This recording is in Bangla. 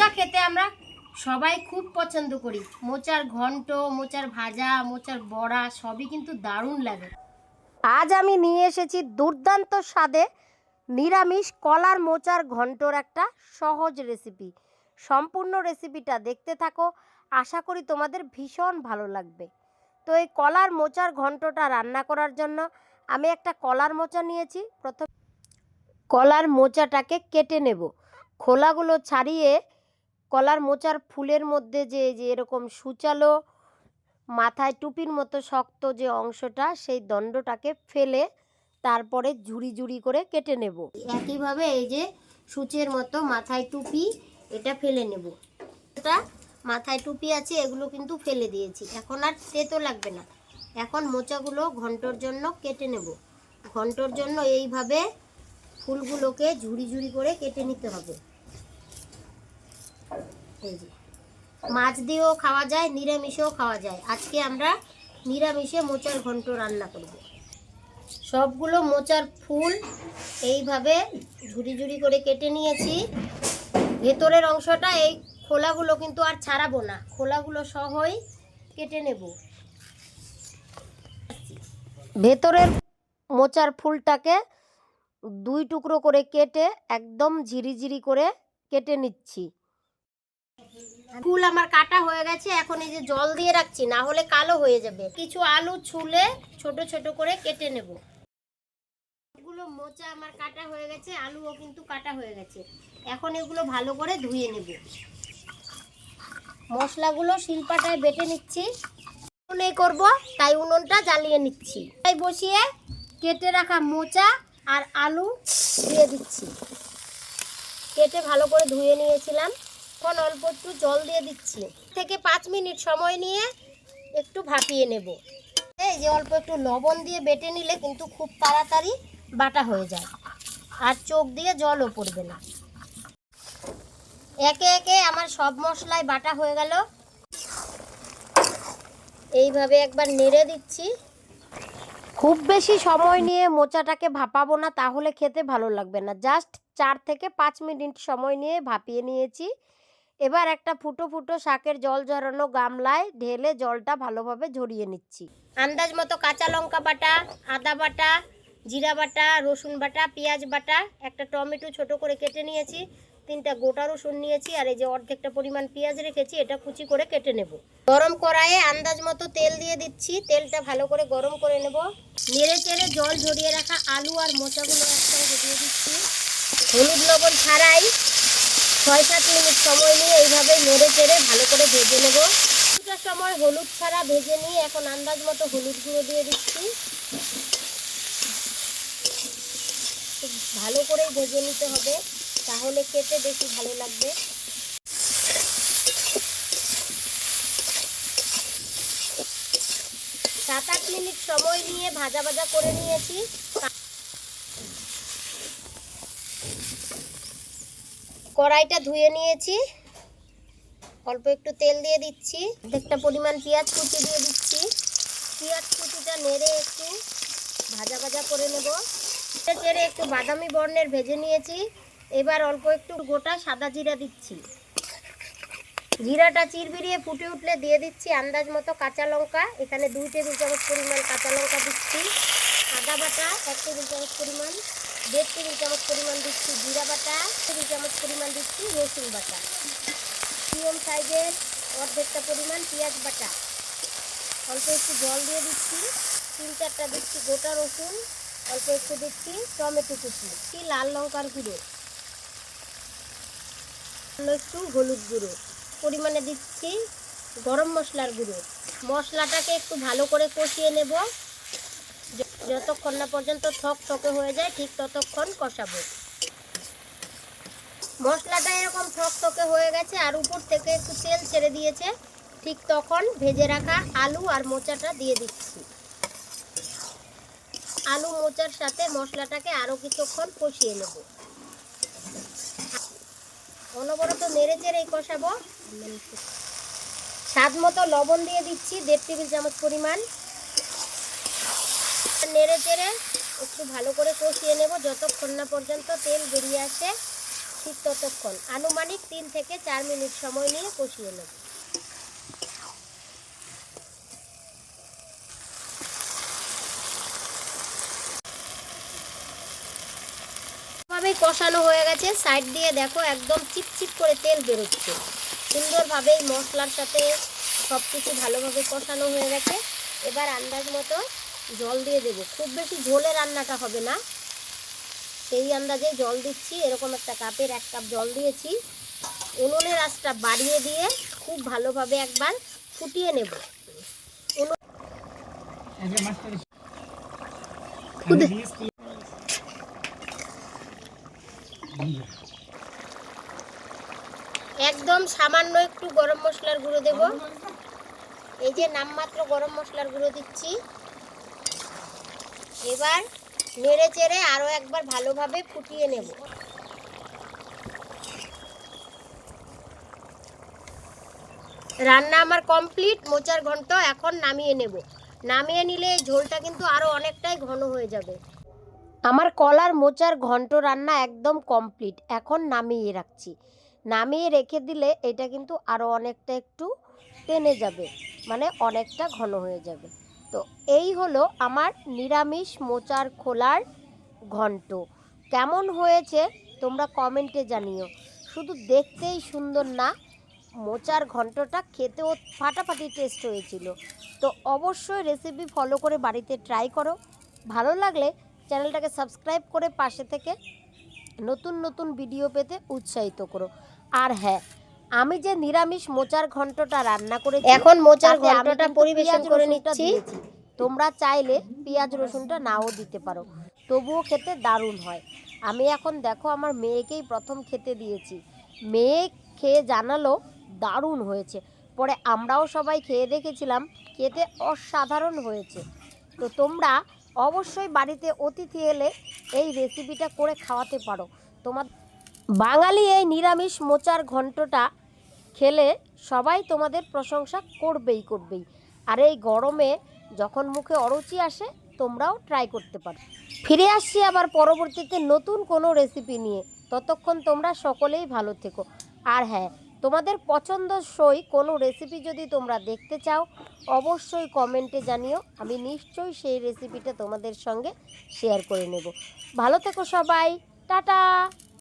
মোচা খেতে আমরা সবাই খুব পছন্দ করি। মোচার ঘন্ট, মোচার ভাজা, মোচার বড়া সবই কিন্তু দারুণ লাগে। আজ আমি নিয়ে এসেছি দুর্দান্ত স্বাদে নিরামিষ কলার মোচার ঘন্টর একটা সহজ রেসিপি সম্পূর্ণ রেসিপিটা দেখতে থাকো, আশা করি তোমাদের ভীষণ ভালো লাগবে। তো এই কলার মোচার ঘন্টটা রান্না করার জন্য আমি একটা কলার মোচা নিয়েছি। প্রথম কলার মোচাটাকে কেটে নেব। খোলাগুলো ছাড়িয়ে কলার মোচার ফুলের মধ্যে যে যে এরকম সুচালো মাথায় টুপির মতো শক্ত যে অংশটা, সেই দণ্ডটাকে ফেলে তারপরে ঝুড়ি ঝুড়ি করে কেটে নেব। একইভাবে এই যে সূচের মতো মাথায় টুপি, এটা ফেলে নেব। এটা মাথায় টুপি আছে, এগুলো কিন্তু ফেলে দিয়েছি। এখন আর তেতো লাগবে না। এখন মোচাগুলো ঘন্টর জন্য কেটে নেব। ঘন্টর জন্য এইভাবে ফুলগুলোকে ঝুড়ি ঝুড়ি করে কেটে নিতে হবে। মাছ দিয়েও খাওয়া যায়, নিরামিষেও খাওয়া যায়। আজকে আমরা নিরামিষে মোচার ঘন্ট রান্না করব। সবগুলো মোচার ফুল এইভাবে ঝুড়ি ঝুড়ি করে কেটে নিয়েছি। ভেতরের অংশটা এই খোলাগুলো কিন্তু আর ছাড়াবো না। খোলাগুলো সহই কেটে নেব। ভেতরের মোচার ফুলটাকে দুই টুকরো করে কেটে একদম ঝিরিঝিরি করে কেটে নিচ্ছি। ফুল আমার কাটা হয়ে গেছে, এখন এই যে জল দিয়ে রাখছি, না হলে কালো হয়ে যাবে। কিছু আলু ছুলে ছোট ছোট করে কেটে নেব। এগুলো মোচা আমার কাটা হয়ে গেছে, আলুও কিন্তু কাটা হয়ে গেছে। এখন এগুলো ভালো করে ধুয়ে নেব। মশলাগুলো শিলপাটায় বেটে নিচ্ছি। উনুনে করব, তাই উনুনটা জ্বালিয়ে নিচ্ছি। তাই বসিয়ে কেটে রাখা মোচা আর আলু দিয়ে দিচ্ছি। কেটে ভালো করে ধুয়ে নিয়েছিলাম। এখন অল্প একটু জল দিয়ে দিচ্ছি। থেকে পাঁচ মিনিট সময় নিয়ে একটু ভাপিয়ে নেব। এই যে অল্প একটু লবণ দিয়ে বেটে নিলে কিন্তু খুব তাড়াতাড়ি বাটা হয়ে যায়। আর চোখ দিয়ে জলও পড়বে না। একে একে আমার সব মশলাই বাটা হয়ে গেল। এইভাবে একবার নেড়ে দিচ্ছি। খুব বেশি সময় নিয়ে মোচাটাকে ভাপাবো না, তাহলে খেতে ভালো লাগবে না। জাস্ট চার থেকে পাঁচ মিনিট সময় নিয়ে ভাপিয়ে নিয়েছি। এবার একটা ফুটো ফুটো শাকের জল ঝরানো গামলায় ঢেলে জলটা ভালোভাবে ঝরিয়ে নিচ্ছি। আন্দাজ মতো কাঁচা লঙ্কা বাটা, আদা বাটা, জিরা বাটা, রসুন বাটা, পেঁয়াজ বাটা, একটা টমেটো ছোট করে কেটে নিয়েছি, তিনটা গোটা রসুন নিয়েছি, আর এই যে অর্ধেকটা পরিমাণ পেঁয়াজ রেখেছি, এটা কুচি করে কেটে নেব। গরম কড়াইয়ে আন্দাজ মতো তেল দিয়ে দিচ্ছি, তেলটা ভালো করে গরম করে নেব। নেড়ে চেড়ে জল ঝরিয়ে রাখা আলু আর মোচাগুলো একসঙ্গে দিয়ে দিচ্ছি। হলুদ লবণ ছাড়াই ছয় সাত মিনিট সময় নিয়ে এইভাবে নেড়ে চেড়ে ভালো করে ভেজে নেব। কিছুটা সময় হলুদ ছাড়া ভেজে নিয়ে এখন আন্দাজ মতো হলুদ গুঁড়ো দিয়ে দিচ্ছি। ভালো করেই ভেজে নিতে হবে, তাহলে খেতে বেশি ভালো লাগবে। সাত আট মিনিট সময় নিয়ে ভাজা ভাজা করে নিয়েছি। কড়াইটা ধুয়ে নিয়েছি। অল্প একটু তেল দিয়ে দিচ্ছি। একটা পরিমাণ পেঁয়াজ কুচি দিয়ে দিচ্ছি। পেঁয়াজ কুচিটা নেড়ে একটু ভাজা ভাজা করে নেব। চেড়ে একটু বাদামি বর্ণের ভেজে নিয়েছি। এবার অল্প একটু গোটা সাদা জিরা দিচ্ছি। জিরাটা চিরবিরিয়ে ফুটে উঠলে দিয়ে দিচ্ছি আন্দাজ মতো কাঁচা লঙ্কা। এখানে দুই টেবিল চামচ পরিমাণ কাঁচা লঙ্কা দিচ্ছি। আদা বাটা এক টেবিল চামচ পরিমাণ দেড় টেবিল চামচ পরিমাণ দিচ্ছি জিরা বাটা টেবিল চামচ পরিমাণ দিচ্ছি রসুন বাটা। মিডিয়াম সাইজের অর্ধেকটা পরিমাণ পেঁয়াজ বাটা। অল্প একটু জল দিয়ে দিচ্ছি। তিন চারটা দিচ্ছি গোটা রসুন, অল্প একটু দিচ্ছি টমেটো কুচি কি লাল লঙ্কার গুঁড়ো। একটু হলুদ গুঁড়ো। পরিমাণে দিচ্ছি গরম মশলার গুঁড়ো। মশলাটাকে একটু ভালো করে কষিয়ে নেব। যতক্ষণ না পর্যন্ত থক থকে হয়ে যায়, ঠিক ততক্ষণ কষাবো। মশলাটা এরকম থক থকে হয়ে গেছে, আর উপর থেকে একটু তেল ছেড়ে দিয়েছে, ঠিক তখন ভেজে রাখা আলু আর মোচাটা দিয়ে দিচ্ছি। আলু মোচার সাথে মশলাটাকে আরও কিছুক্ষণ কষিয়ে নেব। অনবরত নেড়ে চেড়েই কষাবো। স্বাদ মতো লবণ দিয়ে দিচ্ছি, দেড় টেবিল চামচ পরিমাণ। নেড়ে চেড়ে একটু ভালো করে কষিয়ে নেব। যতক্ষণ না পর্যন্ত তেল বেরিয়ে আসে, ঠিক ততক্ষণ। আনুমানিক তিন থেকে চার মিনিট সময় নিয়ে কষিয়ে নেব। ভাবে কষানো হয়ে গেছে। সাইড দিয়ে দেখো একদম চিপচিপ করে তেল বেরোচ্ছে। সুন্দরভাবে এই মশলার সাথে সব কিছু ভালোভাবে কষানো হয়ে গেছে। এবার আন্দাজ মতো জল দিয়ে দেবো। খুব বেশি ঝোলে রান্নাটা হবে না। সেই আন্দাজে জল দিচ্ছি, এরকম একটা কাপের এক কাপ জল দিয়েছি। উনুনের আঁচটা বাড়িয়ে দিয়ে খুব ভালোভাবে একবার ফুটিয়ে নেব। একদম সামান্য একটু গরম মশলার গুঁড়ো দেব। এই যে নামমাত্র গরম মশলার গুঁড়ো দিচ্ছি। এবার নেড়ে চেড়ে আরও একবার ভালোভাবে ফুটিয়ে নেব। রান্না আমার কমপ্লিট, মোচার ঘন্ট এখন নামিয়ে নেব। নামিয়ে নিলে এই ঝোলটা কিন্তু আরও অনেকটাই ঘন হয়ে যাবে। আমার কলার মোচার ঘন্ট রান্না একদম কমপ্লিট, এখন নামিয়ে রাখছি। নামিয়ে রেখে দিলে এটা কিন্তু আরও অনেকটা একটু টেনে যাবে মানে অনেকটা ঘন হয়ে যাবে। তো এই হলো আমার নিরামিষ মোচার খোলার ঘন্ট। কেমন হয়েছে তোমরা কমেন্টে জানিও। শুধু দেখতেই সুন্দর না, মোচার ঘন্টটা খেতেও ফাটাফাটি টেস্ট হয়েছিল। তো অবশ্যই রেসিপি ফলো করে বাড়িতে ট্রাই করো। ভালো লাগলে চ্যানেলটাকে সাবস্ক্রাইব করে পাশে থেকে নতুন নতুন ভিডিও পেতে উৎসাহিত করো। আর হ্যাঁ আমি যে নিরামিষ মোচার ঘন্টটা রান্না করে এখন মোচার ঘন্টটা পরিবেশন করে নিচ্ছি। তোমরা চাইলে পেঁয়াজ রসুনটা নাও দিতে পারো তবুও খেতে দারুণ হয়। আমি এখন দেখো আমার মেয়েকেই প্রথম খেতে দিয়েছি। মেয়ে খেয়ে জানালো দারুণ হয়েছে। পরে আমরাও সবাই খেয়ে দেখেছিলাম খেতে অসাধারণ হয়েছে। তো তোমরা অবশ্যই বাড়িতে অতিথি এলে এই রেসিপিটা করে খাওয়াতে পারো। তোমার বাঙালি এই নিরামিষ মোচার ঘন্টটা খেলে সবাই তোমাদের প্রশংসা করবেই করবেই। আর এই গরমে যখন মুখে অরুচি আসে, তোমরাও ট্রাই করতে পারো। ফিরে আসছি আবার পরবর্তীতে নতুন কোনো রেসিপি নিয়ে। ততক্ষণ তোমরা সকলেই ভালো থেকো। আর হ্যাঁ তোমাদের পছন্দসই কোনো রেসিপি যদি তোমরা দেখতে চাও, অবশ্যই কমেন্টে জানিও। আমি নিশ্চয়ই সেই রেসিপিটা তোমাদের সঙ্গে শেয়ার করে নেব। ভালো থেকো সবাই। টাটা!